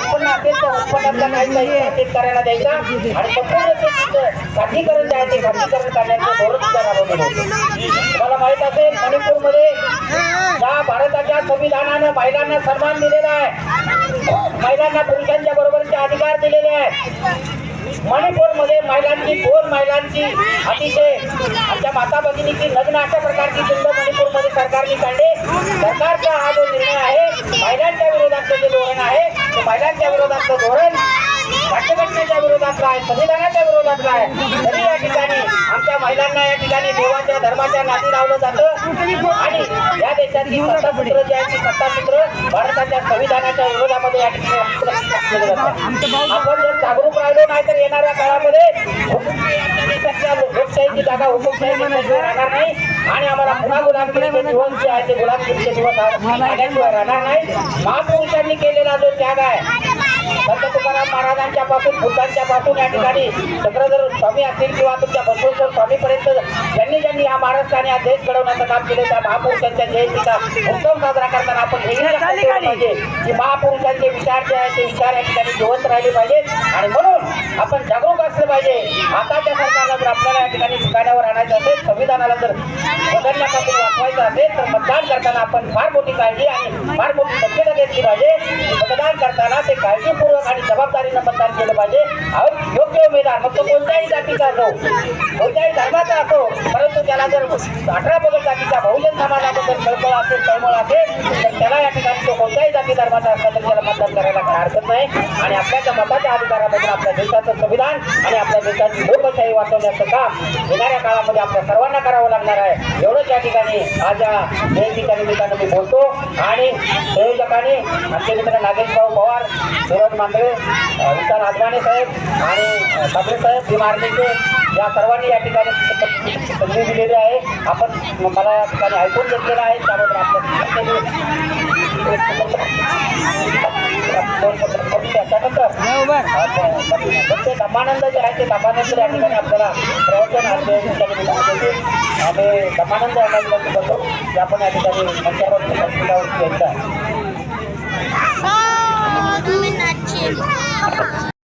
उत्पन्न असेल त्या उत्पन्नातला काही काही शेतकऱ्याला द्यायचा आणि संपूर्ण खाजगीकरण जे आहे ते खाजगीकरण करण्याचं धोरण सुद्धा राबवलेलं होतं तुम्हाला माहीत असेल मणिपूरमध्ये या भारताच्या संविधानानं महिलांना सन्मान दिलेला आहे. महिलांना पुरुषांच्या बरोबरचे अधिकार दिलेले आहेत. मणिपूरमध्ये महिलांची दोन महिलांची अतिशय आमच्या माता भगिनीची लग्न अशा प्रकारची चिंत मणिपूरमध्ये सरकारने काढले. सरकारचा हा जो निर्णय आहे महिलांच्या विरोधातलं जे धोरण आहे ते महिलांच्या विरोधातलं धोरण राज्यघटनेच्या विरोधातलं आहे संविधानाच्या विरोधातलं आहे तरी या ठिकाणी आमच्या महिलांना या ठिकाणी देवाच्या धर्माच्या नादी लावलं जातं. आणि या देशातली सत्तासूत्र जी आहे ती सत्तासूत्र भारताच्या संविधानाच्या विरोधामध्ये या ठिकाणी आपण जर जागरूक राहिलो नाही तर येणाऱ्या काळामध्ये लोकशाहीची जागा हुकुमशाही राहणार नाही. आणि आम्हाला पुन्हा गुलामगिरीचे दिवस जे आहे ते गुलामगिरीचे दिवस आल्याशिवाय राहणार नाही. महापुरुषांनी केलेला जो त्याग आहे. संत तुकाराम महाराजांच्या पासून बुद्धांच्या पासून या ठिकाणी चक्रधर स्वामी असतील किंवा तुमच्या बसवेश्वर स्वामीपर्यंत ज्यांनी ज्यांनी या महाराष्ट्राने हा देश घडवण्याचं काम केले त्या महापुरुषांच्या जयंतीचा उत्सव साजरा करताना आपण हे पाहिजे की महापुरुषांचे विचार जे आहेत ते विचार या ठिकाणी जिवंत राहिले पाहिजेत. आणि म्हणून आपण जागरूक असलं पाहिजे. आताच्या सरकारला जर आपल्याला या ठिकाणी ठिकाणावर आणायचं असेल संविधानाला जर बदलण्यापासून वाचवायचं असेल तर मतदान करताना आपण फार मोठी काळजी आणि फार मोठी दक्षता घेतली पाहिजे. मतदान करताना ते काळजीपूर्वक आणि जबाबदारीनं मतदान केलं पाहिजे. योग्य उमेदवार मग तो कोणत्याही जातीचा असो कोणत्याही धर्माचा असो परंतु त्याला जर अठरा पगड जातीचा बहुजन समाजाबद्दल कळकळ असेल तळमळ असेल तर त्याला या ठिकाणी तो कोणत्याही जाती धर्माचा असला तर त्याला मतदान करायचं काही हरकत नाही. आणि आपल्या त्या मताच्या अधिकाराबद्दल आपल्या देशाचं संविधान आणि आपल्या देशाची लोकशाही वाचवण्याचं काम येणाऱ्या काळामध्ये आपल्या सर्वांना करावं लागणार आहे. एवढंच या ठिकाणी आज या जयंतीच्या निमित्तानं मी बोलतो. आणि संयोजकाने आमचे मित्र नागेशभाऊ पवार सुरज मांदळे अ, विशाल साहेब आणि ठाकरे साहेब भीम आर्मीचे या सर्वांनी या ठिकाणी संधी दिलेली आहे. आपण मला या ठिकाणी ऐकून घेतलेलं आहे. त्याबद्दल आपलं ते दमानंद जे आहे ते दमानंद या ठिकाणी आपल्याला प्रवचन आहे आम्ही दमानंद यांना विनंती करतो की आपण या ठिकाणी मंचावर संस्कृतावर घ्यायचं आहे